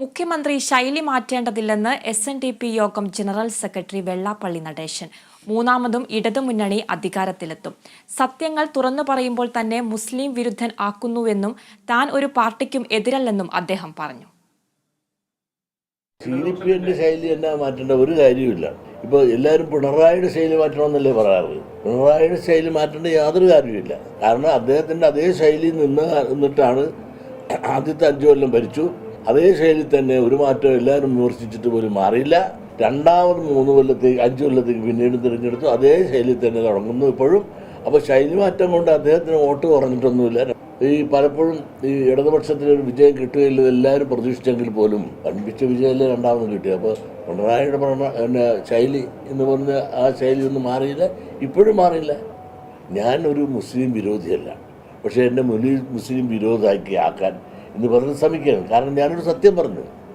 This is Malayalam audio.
മുഖ്യമന്ത്രി ശൈലി മാറ്റേണ്ടതില്ലെന്ന് S N D P Yogam general secretary Vellappally Natesan. മൂന്നാമതും ഇടതുമുന്നണി അധികാരത്തിലെത്തും. സത്യങ്ങൾ തുറന്നു പറയുമ്പോൾ തന്നെ മുസ്ലിം വിരുദ്ധൻ ആക്കുന്നുവെന്നും താൻ ഒരു പാർട്ടിക്കും എതിരല്ലെന്നും അദ്ദേഹം പറഞ്ഞു. സി ശൈലി മാറ്റേണ്ട? ഒരു കാര്യമില്ല ഇപ്പോൾ എല്ലാവരും പിണറായിയുടെ ശൈലി മാറ്റണമെന്നല്ലേ പറയാറ്? പിണറായിയുടെ ശൈലി മാറ്റേണ്ട യാതൊരു കാര്യമില്ല കാരണം അദ്ദേഹത്തിന്റെ അതേ ശൈലി നിന്ന് നിന്നിട്ടാണ് ആദ്യത്തെ അഞ്ചു കൊല്ലം ഭരിച്ചു. അതേ ശൈലി തന്നെ ഒരു മാറ്റം എല്ലാവരും വിമർശിച്ചിട്ട് പോലും മാറിയില്ല. രണ്ടാമത് മൂന്ന് കൊല്ലത്തേക്ക് അഞ്ച് കൊല്ലത്തേക്ക് പിന്നീട് തിരഞ്ഞെടുത്തു. അതേ ശൈലി തന്നെ തുടങ്ങുന്നു ഇപ്പോഴും. അപ്പോൾ ശൈലി മാറ്റം കൊണ്ട് അദ്ദേഹത്തിന് വോട്ട് കുറഞ്ഞിട്ടൊന്നുമില്ല. ഈ പലപ്പോഴും ഈ ഇടതുപക്ഷത്തിന് ഒരു വിജയം കിട്ടുകയില്ല എല്ലാവരും പ്രതീക്ഷിച്ചെങ്കിൽ പോലും വൻപിച്ച വിജയമല്ലേ രണ്ടാമത് കിട്ടി അപ്പോൾ പിണറായിയുടെ പിന്നെ ശൈലി എന്ന് പറഞ്ഞ ആ ശൈലി ഒന്നും മാറിയില്ല. ഇപ്പോഴും മാറിയില്ല. ഞാനൊരു മുസ്ലിം വിരോധിയല്ല. പക്ഷേ എന്നെ മുനി മുസ്ലിം വിരോധാക്കി ആക്കാൻ എന്ന് പറഞ്ഞ് ശ്രമിക്കുകയാണ്. കാരണം ഞാനൊരു സത്യം പറഞ്ഞു.